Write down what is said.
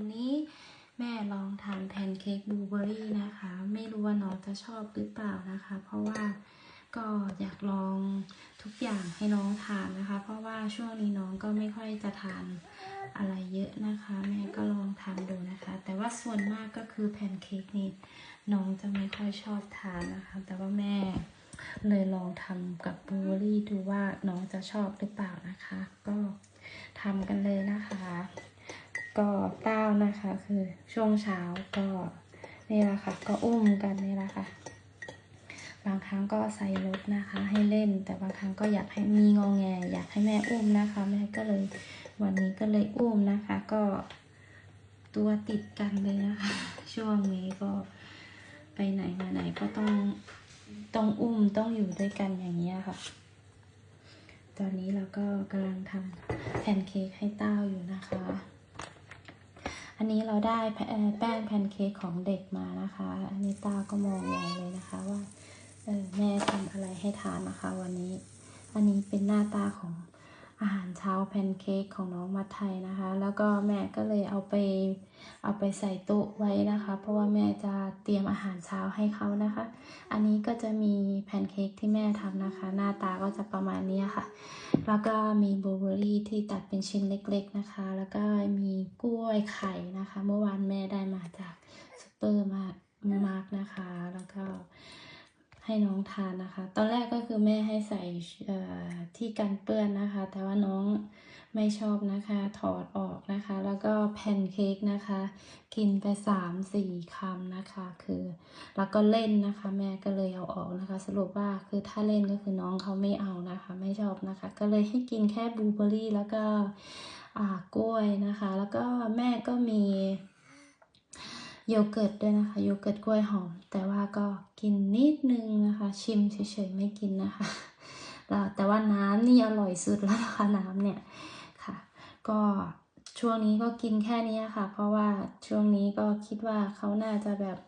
วันนี้แม่ลองทำแพนเค้กบลูเบอรี่นะคะ ไม่รู้ว่าน้องจะชอบหรือเปล่านะคะ เพราะว่าก็อยากลองทุกอย่างให้น้องทานนะคะ เพราะว่าช่วงนี้น้องก็ไม่ค่อยจะทานอะไรเยอะนะคะ แม่ก็ลองทำดูนะคะ แต่ว่าส่วนมากก็คือแพนเค้กนี่น้องจะไม่ค่อยชอบทานนะคะ แต่ว่าแม่เลยลองทำกับบลูเบอรี่ดูว่าน้องจะชอบหรือเปล่านะคะ ก็ทำกันเลยนะคะ ก็เต้านะคะ คือช่วงเช้าก็นี่แหละค่ะ ก็อุ้มกันนี่แหละค่ะ บางครั้งก็ใส่รถนะคะ ให้เล่น แต่บางครั้งก็อยากให้มีงองแง อยากให้แม่อุ้มนะคะ แม่ก็เลยวันนี้ก็เลยอุ้มนะคะ ก็ตัวติดกันเลยนะคะ ช่วงนี้ก็ไปไหนมาไหนก็ต้องต้องอุ้มต้องอยู่ด้วยกันอย่างนี้ค่ะ ตอนนี้เราก็กำลังทำแพนเค้กให้เต้าอยู่นะคะ อันนี้เราได้แป้งแพนเค้กของเด็กมานะคะ อันนี้ต้าก็มองใหญ่เลยนะคะว่าแม่ทำอะไรให้ทานนะคะวันนี้ อันนี้เป็นหน้าตาของ อาหารเช้าแพนเค้กของน้องมัทไทยนะคะ แล้วก็แม่ก็เลยเอาไปเอาไปใส่โต๊ะไว้นะคะ เพราะว่าแม่จะเตรียมอาหารเช้าให้เขานะคะ อันนี้ก็จะมีแพนเค้กที่แม่ทำนะคะ หน้าตาก็จะประมาณนี้ค่ะ แล้วก็มีบลูเบอรี่ที่ตัดเป็นชิ้นเล็กๆนะคะ แล้วก็มีกล้วยไข่นะคะ เมื่อวานแม่ได้มาจากซูเปอร์มาร์มาร์กนะคะ แล้วก็ ให้น้องทานนะคะ ตอนแรกก็คือแม่ให้ใส่ที่กันเปื้อนนะคะ แต่ว่าน้องไม่ชอบนะคะ ถอดออกนะคะ แล้วก็แพนเค้กนะคะ กินไปสามสี่คำนะคะ คือ แล้วก็เล่นนะคะ แม่ก็เลยเอาออกนะคะ สรุปว่าคือถ้าเล่นก็คือน้องเขาไม่เอานะคะ ไม่ชอบนะคะ ก็เลยให้กินแค่บลูเบอร์รี่แล้วก็อ่ากล้วยนะคะ แล้วก็แม่ก็มี โยเกิร์ตด้วยนะคะ โยเกิร์ตกล้วยหอม แต่ว่าก็กินนิดนึงนะคะ ชิมเฉยๆไม่กินนะคะแต่ว่าน้ำนี่อร่อยสุดแล้วนะคะน้ำเนี่ยค่ะ ก็ช่วงนี้ก็กินแค่นี้ค่ะ เพราะว่าช่วงนี้ก็คิดว่าเขาน่าจะแบบ